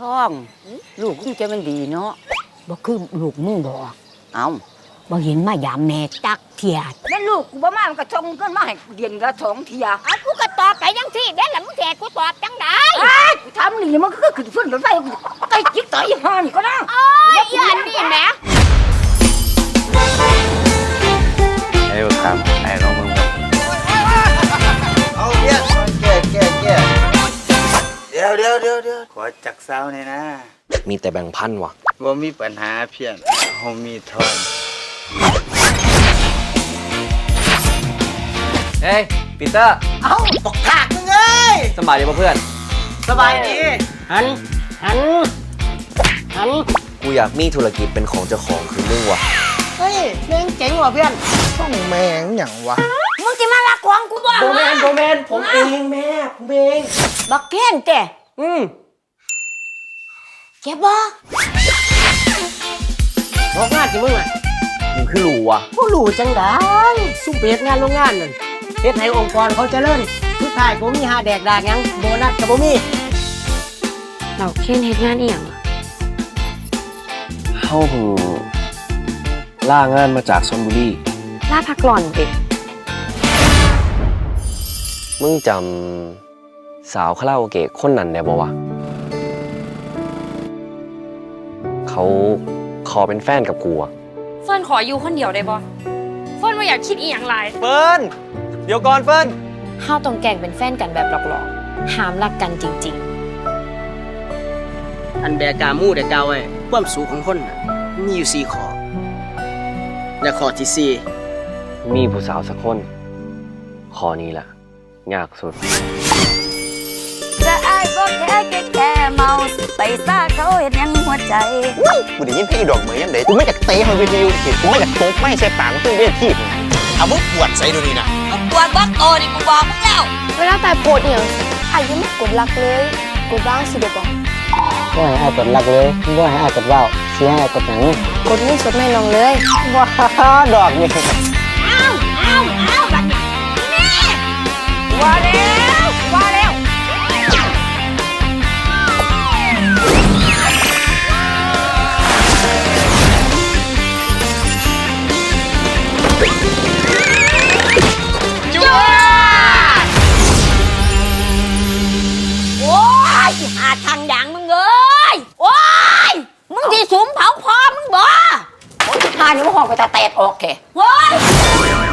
ท่อง ลูกมึงจะมันดีเนาะบ่คือลูกมึงดอกเอาบ่เห็นมายามแม่จักเทียดแล้วลูกกูบ่มามันก็ส่งเงินมาให้เดือนละสองเทียเอากูก็ตอบไปจังซี่เด้ล่ะมึงแท้กูตอบจังได๋กูทำนี่มันก็คือขึ้นฟื้นรถไฟกูไต่จิกไต่ห่านี่ก็นะโอ้ยอีอันนี้แหมไอ้บักคำไอ้น้องมึงเอาเพี้ยนแก่แก่แก่เดี๋ยวเดี๋ยวเดี๋ยวเดี๋ยว ขอจักเศร้าหน่อยนะมีแต่แบ่งพันว่ะว่ามีปัญหาเพี้ยนเฮามีทอนเฮ้ยปีเตอร์เอาตกขากมึงเอ้ยสบายดีป่ะเพื่อน สบายดีหันหันหันกูอยากมีธุรกิจเป็นของเจ้าของคือมึงว่ะเฮ้ยแม่งเจ๋งว่ะเพื่อนต้องแมงหยังวะมึงสิมาลักของกูบ่โบแมนโบแมนผมเองแม่ผมเองบักเพี้ยนแต่อืม เจ็บบ่บอกงานสิมึงอะมึงคือรู้ว่ะกูรู้จังได้ซุ่มเปรตงานโรงงานนั่นเฮ็ดให้องค์กรเขาเจริญทุกท้ายกูมีหาแดกดากหยังโบนัสกับบ่มีเราเคนเฮ็ดงานอีหยังอะเข้าหูล่างานมาจากซนบุรีล่าพักหล่อนเด็กมึงจำสาวคาราโอเกะคนนั้นได้บ่วะ เขาขอเป็นแฟนกับกูอะเฟิร์นขออยู่คนเดียวได้บ่เฟิร์นว่าอยากคิดอีหยังหลายเฟิร์นเดี๋ยวก่อนเฟิร์นเฮาต้องแกล้งเป็นแฟนกันแบบหลอกๆห้ามรักกันจริง อันแบกามู่แต่เก่าไว้ความสูงของคนน่ะมีอยู่สี่ข้อและข้อที่สี่มีผู้สาวสักคนขอนี้แหละยากสุด เมา ไปซ่าเขาเห็นยังหัวใจกูได้ยินเพลงดอกเหมยยังไดกูไม่จากเตะมันเวทีอยู่กูไม่จากตบไม่ใช่ปากตู้เวทีเอามึงปวดใส่ดูนี่นะปวดบักโตนี่กูบอกมึงแล้วๆเวลาตายโพดอีหยังอายุไม่กดรักเลยกดบ้างสิเดี๋ยวบอกก็ให้อายกดรักเลยก็ให้อายกดว่าวเสียให้อายกดหนังกดเงินสดไม่ลงเลยว้าดอกนี่ว่าันนี้มันหอมไปแต่แตกออกแคว้าย